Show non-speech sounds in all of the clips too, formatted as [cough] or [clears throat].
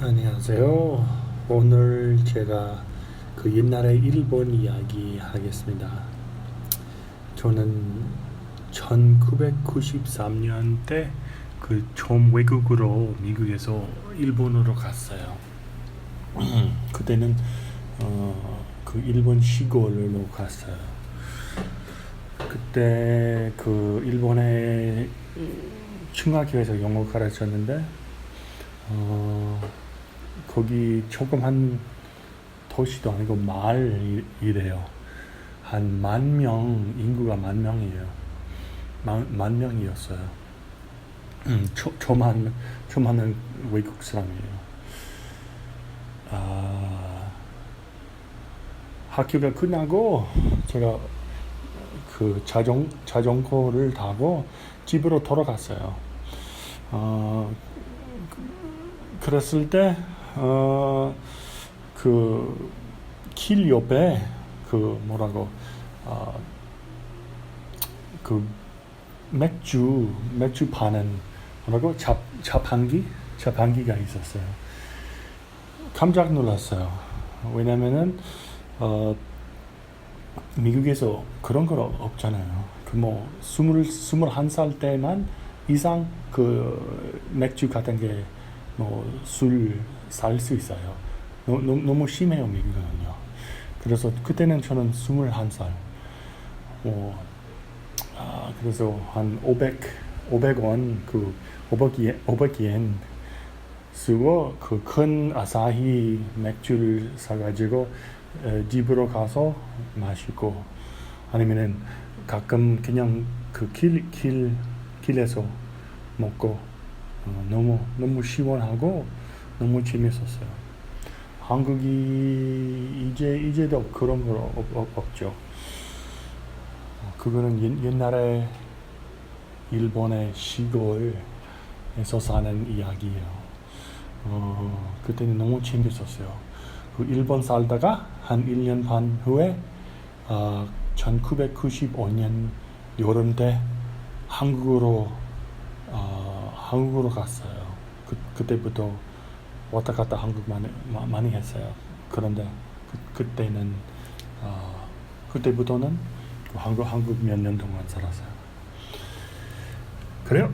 안녕하세요. 오늘 제가 그 옛날에 일본 이야기 하겠습니다. 저는 1993년 때 그 처음 외국으로 미국에서 일본으로 갔어요. [clears throat] 그때는 어, 그 일본 시골로 갔어요. 그때 그 일본의 중학교에서 영어 가르쳤는데 어, 거기 조금 한 도시도 아니고 마을이래요. 한 만 명, 인구가 만 명이에요. 만, 만 명이었어요. 음, 저, 저만, 저만은 외국 사람이에요. 아, 학교가 끝나고 제가 그 자전, 자전거를 타고 집으로 돌아갔어요. 어, 그랬을 때, 어, 그, 길 옆에, 그, 뭐라고, 어, 그, 맥주, 맥주 파는, 뭐라고, 자, 자판기? 자판기가 있었어요. 깜짝 놀랐어요. 왜냐면은, 어, 미국에서 그런 거 없잖아요. 그 뭐, 스물, 스물한 살 때만 이상 그 맥주 같은 게 뭐술 살 수 있어요. 너, 너, 너무 심해요 미국은요. 그래서 그때는 저는 21살. 뭐, 아, 그래서 한 500, 500원 그 500yen, 500yen 쓰고 그 큰 아사히 맥주를 사가지고 에, 집으로 가서 마시고 아니면은 가끔 그냥 그 길, 길, 길에서 먹고 어, 너무 너무 시원하고 너무 재밌었어요. 한국이 이제 이제도 그런 거 없, 없, 없죠. 어, 그거는 옛, 옛날에 일본의 시골에서 사는 이야기예요. 어, 그때는 너무 재밌었어요. 그 일본 살다가 한 1년 반 후에 어, 1995년 여름 때 한국으로 어, 한국으로 갔어요. 그, 그때부터 왔다 갔다 한국 많이, 마- 많이 했어요. 그런데 그, 그때는 어, 그때부터는 그 한국 한국 몇 년 동안 살았어요. 그래요.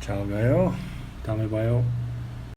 잘 가요. 다음에 봐요.